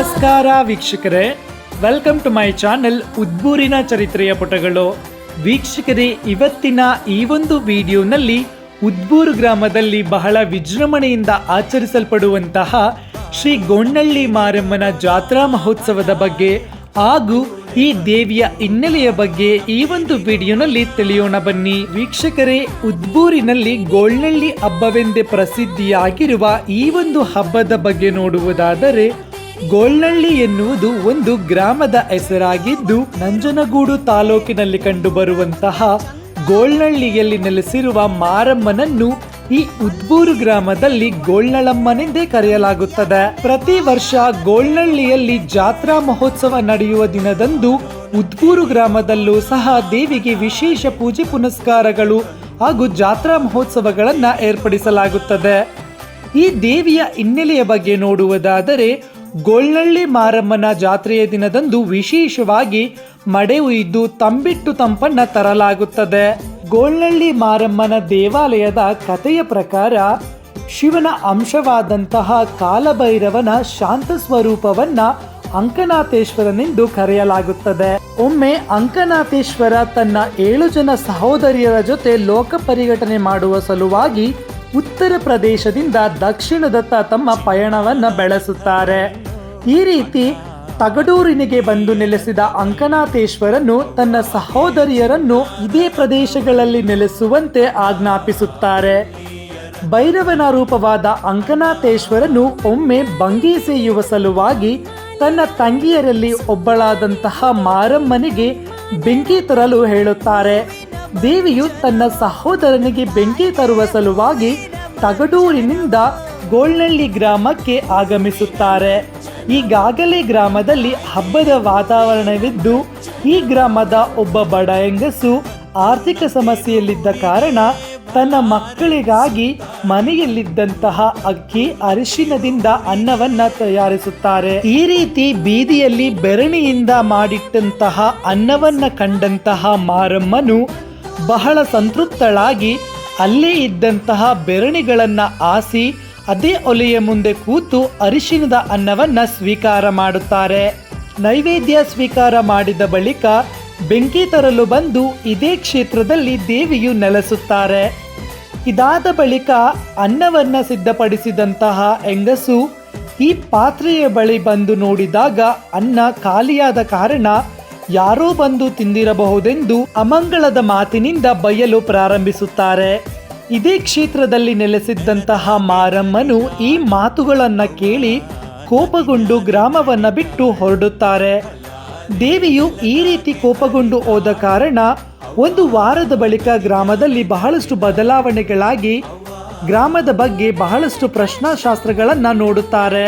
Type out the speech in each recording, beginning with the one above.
ನಮಸ್ಕಾರ ವೀಕ್ಷಕರೇ. Welcome to my channel ಉದ್ಬೂರಿನ ಚರಿತ್ರೆಯ ಪುಟಗಳು. ವೀಕ್ಷಕರೇ, ಇವತ್ತಿನ ಈ ಒಂದು ವಿಡಿಯೋನಲ್ಲಿ ಉದ್ಬೂರು ಗ್ರಾಮದಲ್ಲಿ ಬಹಳ ವಿಜೃಂಭಣೆಯಿಂದ ಆಚರಿಸಲ್ಪಡುವಂತಹ ಶ್ರೀ ಗೊಂಡಳ್ಳಿ ಮಾರಮ್ಮನ ಜಾತ್ರಾ ಮಹೋತ್ಸವದ ಬಗ್ಗೆ ಹಾಗೂ ಈ ದೇವಿಯ ಹಿನ್ನೆಲೆಯ ಬಗ್ಗೆ ಈ ಒಂದು ವಿಡಿಯೋನಲ್ಲಿ ತಿಳಿಯೋಣ ಬನ್ನಿ. ವೀಕ್ಷಕರೇ, ಉದ್ಬೂರಿನಲ್ಲಿ ಗೋಳ್ನಳ್ಳಿ ಹಬ್ಬವೆಂದೇ ಪ್ರಸಿದ್ಧಿಯಾಗಿರುವ ಈ ಒಂದು ಹಬ್ಬದ ಬಗ್ಗೆ ನೋಡುವುದಾದರೆ ಗೋಳ್ನಳ್ಳಿ ಎನ್ನುವುದು ಒಂದು ಗ್ರಾಮದ ಹೆಸರಾಗಿದ್ದು ನಂಜನಗೂಡು ತಾಲೂಕಿನಲ್ಲಿ ಕಂಡುಬರುವಂತಹ ಗೋಳ್ನಳ್ಳಿಯಲ್ಲಿ ನೆಲೆಸಿರುವ ಮಾರಮ್ಮನನ್ನು ಈ ಉದ್ಬೂರು ಗ್ರಾಮದಲ್ಲಿ ಗೋಳ್ನಳಮ್ಮನೆಂದೇ ಕರೆಯಲಾಗುತ್ತದೆ. ಪ್ರತಿ ವರ್ಷ ಗೋಳ್ನಳ್ಳಿಯಲ್ಲಿ ಜಾತ್ರಾ ಮಹೋತ್ಸವ ನಡೆಯುವ ದಿನದಂದು ಉದ್ಬೂರು ಗ್ರಾಮದಲ್ಲೂ ಸಹ ದೇವಿಗೆ ವಿಶೇಷ ಪೂಜೆ ಪುನಸ್ಕಾರಗಳು ಹಾಗೂ ಜಾತ್ರಾ ಮಹೋತ್ಸವಗಳನ್ನು ಏರ್ಪಡಿಸಲಾಗುತ್ತದೆ. ಈ ದೇವಿಯ ಹಿನ್ನೆಲೆಯ ಬಗ್ಗೆ ನೋಡುವುದಾದರೆ ಗೋಳ್ನಳ್ಳಿ ಮಾರಮ್ಮನ ಜಾತ್ರೆಯ ದಿನದಂದು ವಿಶೇಷವಾಗಿ ಮಡೆ ಉಯ್ದು ತಂಬಿಟ್ಟು ತಂಪನ್ನ ತರಲಾಗುತ್ತದೆ. ಗೋಳ್ನಳ್ಳಿ ಮಾರಮ್ಮನ ದೇವಾಲಯದ ಕಥೆಯ ಪ್ರಕಾರ ಶಿವನ ಅಂಶವಾದಂತಹ ಕಾಲಭೈರವನ ಶಾಂತ ಸ್ವರೂಪವನ್ನ ಅಂಕನಾಥೇಶ್ವರನೆಂದು ಕರೆಯಲಾಗುತ್ತದೆ. ಒಮ್ಮೆ ಅಂಕನಾಥೇಶ್ವರ ತನ್ನ ಏಳು ಜನ ಸಹೋದರಿಯರ ಜೊತೆ ಲೋಕ ಪರಿಘಟನೆ ಮಾಡುವ ಸಲುವಾಗಿ ಉತ್ತರ ಪ್ರದೇಶದಿಂದ ದಕ್ಷಿಣದತ್ತ ತಮ್ಮ ಪಯಣವನ್ನು ಬೆಳೆಸುತ್ತಾರೆ. ಈ ರೀತಿ ತಗಡೂರಿನಿಗೆ ಬಂದು ನೆಲೆಸಿದ ಅಂಕನಾಥೇಶ್ವರನು ತನ್ನ ಸಹೋದರಿಯರನ್ನು ಇದೇ ಪ್ರದೇಶಗಳಲ್ಲಿ ನೆಲೆಸುವಂತೆ ಆಜ್ಞಾಪಿಸುತ್ತಾರೆ. ಭೈರವನ ರೂಪವಾದ ಅಂಕನಾಥೇಶ್ವರನು ಒಮ್ಮೆ ಬಂಗಿ ಸೇಯುವ ಸಲುವಾಗಿ ತನ್ನ ತಂಗಿಯರಲ್ಲಿ ಒಬ್ಬಳಾದಂತಹ ಮಾರಮ್ಮನಿಗೆ ಬೆಂಕಿ ತರಲು ಹೇಳುತ್ತಾರೆ. ದೇವಿಯು ತನ್ನ ಸಹೋದರನಿಗೆ ಬೆಂಕಿ ತರುವ ಸಲುವಾಗಿ ತಗಡೂರಿನಿಂದ ಗೋಳ್ನಳ್ಳಿ ಗ್ರಾಮಕ್ಕೆ ಆಗಮಿಸುತ್ತಾರೆ. ಈಗಾಗಲೇ ಗ್ರಾಮದಲ್ಲಿ ಹಬ್ಬದ ವಾತಾವರಣವಿದ್ದು, ಈ ಗ್ರಾಮದ ಒಬ್ಬ ಬಡ ಹೆಂಗಸು ಆರ್ಥಿಕ ಸಮಸ್ಯೆಯಲ್ಲಿದ್ದ ಕಾರಣ ತನ್ನ ಮಕ್ಕಳಿಗಾಗಿ ಮನೆಯಲ್ಲಿದ್ದಂತಹ ಅಕ್ಕಿ ಅರಿಶಿನದಿಂದ ಅನ್ನವನ್ನ ತಯಾರಿಸುತ್ತಾರೆ. ಈ ರೀತಿ ಬೀದಿಯಲ್ಲಿ ಬೆರಣಿಯಿಂದ ಮಾಡಿಟ್ಟಂತಹ ಅನ್ನವನ್ನ ಕಂಡಂತಹ ಮಾರಮ್ಮನು ಬಹಳ ಸಂತೃಪ್ತಳಾಗಿ ಅಲ್ಲೇ ಇದ್ದಂತಹ ಬೆರಣಿಗಳನ್ನು ಆಸಿ ಅದೇ ಒಲೆಯ ಮುಂದೆ ಕೂತು ಅರಿಶಿನದ ಅನ್ನವನ್ನ ಸ್ವೀಕಾರ ಮಾಡುತ್ತಾರೆ. ನೈವೇದ್ಯ ಸ್ವೀಕಾರ ಮಾಡಿದ ಬಳಿಕ ಬೆಂಕಿ ತರಲು ಬಂದು ಇದೇ ಕ್ಷೇತ್ರದಲ್ಲಿ ದೇವಿಯು ನೆಲೆಸುತ್ತಾರೆ. ಇದಾದ ಬಳಿಕ ಅನ್ನವನ್ನ ಸಿದ್ಧಪಡಿಸಿದಂತಹ ಹೆಂಗಸು ಈ ಪಾತ್ರೆಯ ಬಳಿ ಬಂದು ನೋಡಿದಾಗ ಅನ್ನ ಖಾಲಿಯಾದ ಕಾರಣ ಯಾರೋ ಬಂದು ತಿಂದಿರಬಹುದೆಂದು ಅಮಂಗಳದ ಮಾತಿನಿಂದ ಬಯಲು ಪ್ರಾರಂಭಿಸುತ್ತಾರೆ. ಇದೇ ಕ್ಷೇತ್ರದಲ್ಲಿ ನೆಲೆಸಿದ್ದಂತಹ ಮಾರಮ್ಮನು ಈ ಮಾತುಗಳನ್ನು ಕೇಳಿ ಕೋಪಗೊಂಡು ಗ್ರಾಮವನ್ನ ಬಿಟ್ಟು ಹೊರಡುತ್ತಾರೆ. ದೇವಿಯು ಈ ರೀತಿ ಕೋಪಗೊಂಡು ಹೋದ ಕಾರಣ ಒಂದು ವಾರದ ಬಳಿಕ ಗ್ರಾಮದಲ್ಲಿ ಬಹಳಷ್ಟು ಬದಲಾವಣೆಗಳಾಗಿ ಗ್ರಾಮದ ಬಗ್ಗೆ ಬಹಳಷ್ಟು ಪ್ರಶ್ನಾಶಾಸ್ತ್ರಗಳನ್ನು ನೋಡುತ್ತಾರೆ.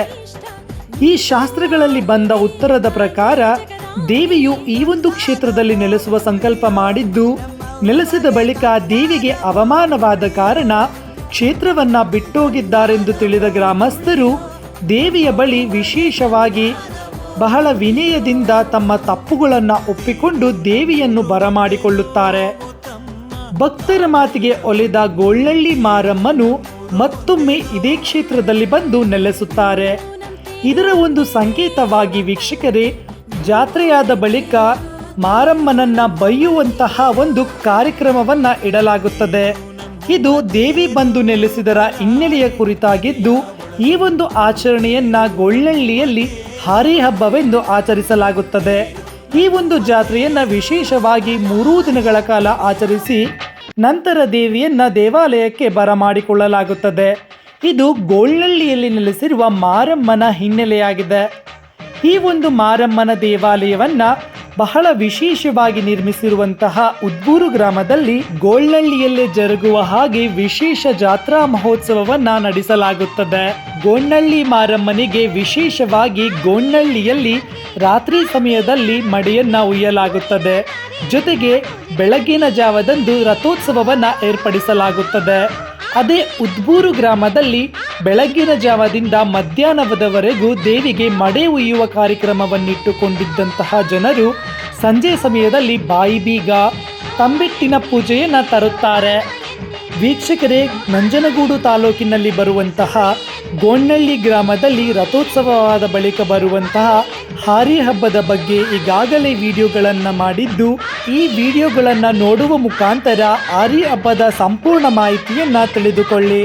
ಈ ಶಾಸ್ತ್ರಗಳಲ್ಲಿ ಬಂದ ಉತ್ತರದ ಪ್ರಕಾರ ದೇವಿಯು ಈ ಒಂದು ಕ್ಷೇತ್ರದಲ್ಲಿ ನೆಲೆಸುವ ಸಂಕಲ್ಪ ಮಾಡಿದ್ದು, ನೆಲೆಸಿದ ಬಳಿಕ ದೇವಿಗೆ ಅವಮಾನವಾದ ಕಾರಣ ಕ್ಷೇತ್ರವನ್ನ ಬಿಟ್ಟೋಗಿದ್ದಾರೆಂದು ತಿಳಿದ ಗ್ರಾಮಸ್ಥರು ದೇವಿಯ ಬಳಿ ವಿಶೇಷವಾಗಿ ಬಹಳ ವಿನಯದಿಂದ ತಮ್ಮ ತಪ್ಪುಗಳನ್ನು ಒಪ್ಪಿಕೊಂಡು ದೇವಿಯನ್ನು ಬರಮಾಡಿಕೊಳ್ಳುತ್ತಾರೆ. ಭಕ್ತರ ಮಾತಿಗೆ ಒಲಿದ ಗೋಳ್ಳಳ್ಳಿ ಮಾರಮ್ಮನು ಮತ್ತೊಮ್ಮೆ ಇದೇ ಕ್ಷೇತ್ರದಲ್ಲಿ ಬಂದು ನೆಲೆಸುತ್ತಾರೆ. ಇದರ ಒಂದು ಸಂಕೇತವಾಗಿ ವೀಕ್ಷಕರೇ ಜಾತ್ರೆಯಾದ ಬಳಿಕ ಮಾರಮ್ಮನನ್ನ ಬೈಯುವಂತಹ ಒಂದು ಕಾರ್ಯಕ್ರಮವನ್ನ ಇಡಲಾಗುತ್ತದೆ. ಇದು ದೇವಿ ಬಂದು ನೆಲೆಸಿದರ ಹಿನ್ನೆಲೆಯ ಕುರಿತಾಗಿದ್ದು, ಈ ಒಂದು ಆಚರಣೆಯನ್ನ ಗೊಳ್ಳಳ್ಳಿಯಲ್ಲಿ ಹಾರಿ ಹಬ್ಬವೆಂದು ಆಚರಿಸಲಾಗುತ್ತದೆ. ಈ ಒಂದು ಜಾತ್ರೆಯನ್ನ ವಿಶೇಷವಾಗಿ ಮೂರು ದಿನಗಳ ಕಾಲ ಆಚರಿಸಿ, ನಂತರ ದೇವಿಯನ್ನ ದೇವಾಲಯಕ್ಕೆ ಬರಮಾಡಿಕೊಳ್ಳಲಾಗುತ್ತದೆ ಇದು ಗೋಳ್ನಳ್ಳಿಯಲ್ಲಿ ನೆಲೆಸಿರುವ ಮಾರಮ್ಮನ ಹಿನ್ನೆಲೆಯಾಗಿದೆ. ಈ ಒಂದು ಮಾರಮ್ಮನ ದೇವಾಲಯವನ್ನ ಬಹಳ ವಿಶೇಷವಾಗಿ ನಿರ್ಮಿಸಿರುವಂತಹ ಉದ್ಬೂರು ಗ್ರಾಮದಲ್ಲಿ ಗೋಳ್ನಳ್ಳಿಯಲ್ಲೇ ಜರುಗುವ ಹಾಗೆ ವಿಶೇಷ ಜಾತ್ರಾ ಮಹೋತ್ಸವವನ್ನ ನಡೆಸಲಾಗುತ್ತದೆ. ಗೋಣ್ಣಳ್ಳಿ ಮಾರಮ್ಮನಿಗೆ ವಿಶೇಷವಾಗಿ ಗೋಣ್ಣಳ್ಳಿಯಲ್ಲಿ ರಾತ್ರಿ ಸಮಯದಲ್ಲಿ ಮಡೆಯನ್ನ ಉಯ್ಯಲಾಗುತ್ತದೆ. ಜೊತೆಗೆ ಬೆಳಗಿನ ಜಾವದಂದು ರಥೋತ್ಸವವನ್ನ ಏರ್ಪಡಿಸಲಾಗುತ್ತದೆ. ಅದೇ ಉದ್ಬೂರು ಗ್ರಾಮದಲ್ಲಿ ಬೆಳಗ್ಗಿನ ಜಾವದಿಂದ ಮಧ್ಯಾಹ್ನದವರೆಗೂ ದೇವಿಗೆ ಮಡೆ ಉಯ್ಯುವ ಕಾರ್ಯಕ್ರಮವನ್ನಿಟ್ಟುಕೊಂಡಿದ್ದಂತಹ ಜನರು ಸಂಜೆ ಸಮಯದಲ್ಲಿ ಬಾಯಿ ಬೀಗ, ತಂಬಿಟ್ಟಿನ ಪೂಜೆಯನ್ನು ತರುತ್ತಾರೆ. ವೀಕ್ಷಕರೇ, ನಂಜನಗೂಡು ತಾಲೂಕಿನಲ್ಲಿ ಬರುವಂತಹ ಗೋಣ್ಣಳ್ಳಿ ಗ್ರಾಮದಲ್ಲಿ ರಥೋತ್ಸವವಾದ ಬಳಿಕ ಬರುವಂತಹ ಹಾರಿ ಹಬ್ಬದ ಬಗ್ಗೆ ಈಗಾಗಲೇ ವಿಡಿಯೋಗಳನ್ನು ಮಾಡಿದ್ದು, ಈ ವಿಡಿಯೋಗಳನ್ನು ನೋಡುವ ಮುಖಾಂತರ ಹಾರಿ ಹಬ್ಬದ ಸಂಪೂರ್ಣ ಮಾಹಿತಿಯನ್ನು ತಿಳಿದುಕೊಳ್ಳಿ.